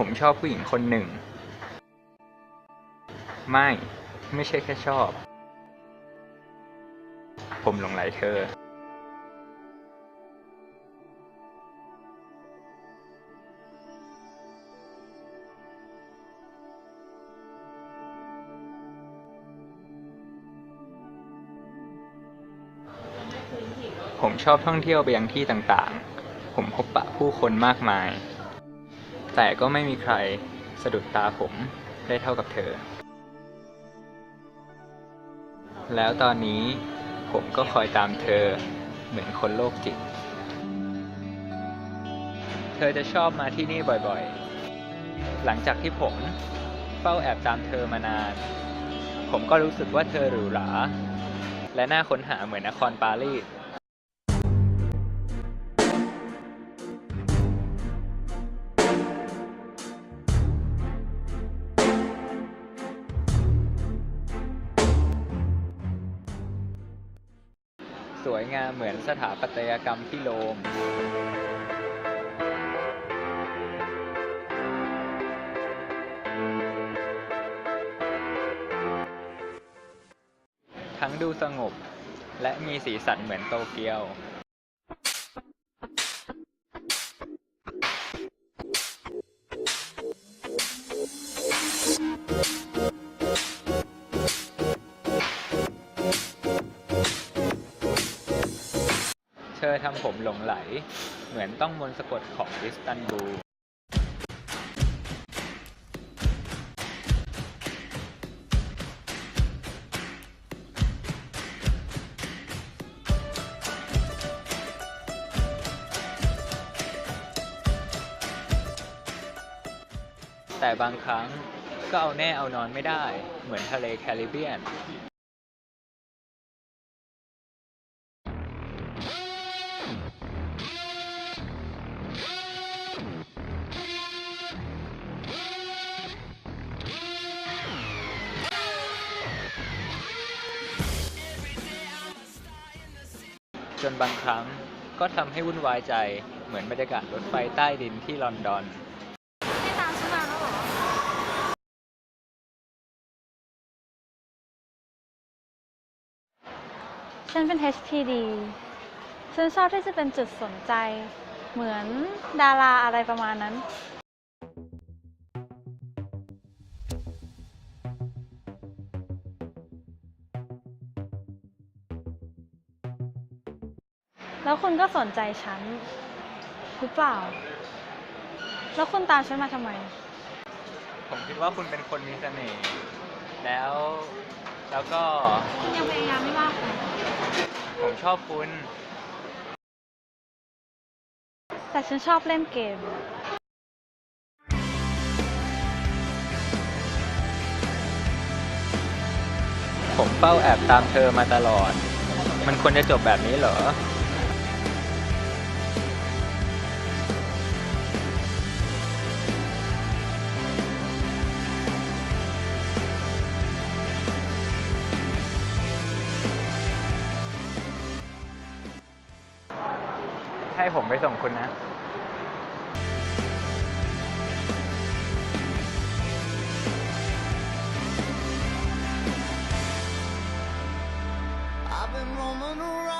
ผมชอบผู้หญิงคนหนึ่ง ไม่ ไม่ใช่แค่ชอบ ผมหลงไหลเธอ ผมชอบท่องเที่ยวไปยังที่ต่างๆ ผมพบปะผู้คนมากมาย แต่ก็ไม่มีใครสะดุดตาผมได้เท่ากับเธอ แล้วตอนนี้ผมก็คอยตามเธอเหมือนคนโรคจิต เธอจะชอบมาที่นี่บ่อยๆ หลังจากที่ผมเฝ้าแอบตามเธอมานาน ผมก็รู้สึกว่าเธอหรูหราและน่าค้นหาเหมือนนครปารีส สวยงามเหมือนสถาปัตยกรรมที่โรมทั้งดูสงบและมีสีสันเหมือนโตเกียว ธอทำผมหลงไหล เหมือนต้องมนต์สะกดของอิสตันบูลแต่บางครั้งก็เอาแน่เอานอนไม่ได้ เหมือนทะเลแคริบเบียน จนบางครั้งก็ทำให้วุ่นวายใจเหมือนบรรยากาศรถไฟใต้ดินที่ลอนดอน ไม่ตามฉันมาแล้วเหรอ ฉันเป็น HPD ฉันชอบที่จะเป็นจุดสนใจ เหมือนดาราอะไรประมาณนั้น แล้วคุณก็สนใจฉันหรือเปล่า แล้วคุณตามฉันมาทำไม ผมคิดว่าคุณเป็นคนมีเสน่ห์ แล้ว แล้วก็ คุณยังพยายามไม่มากพอผมชอบคุณ แต่ฉันชอบเล่นเกม ผมเฝ้าแอบตามเธอมาตลอด มันควรจะจบแบบนี้เหรอ ให้ผมไปส่งคุณนะ I've been roaming around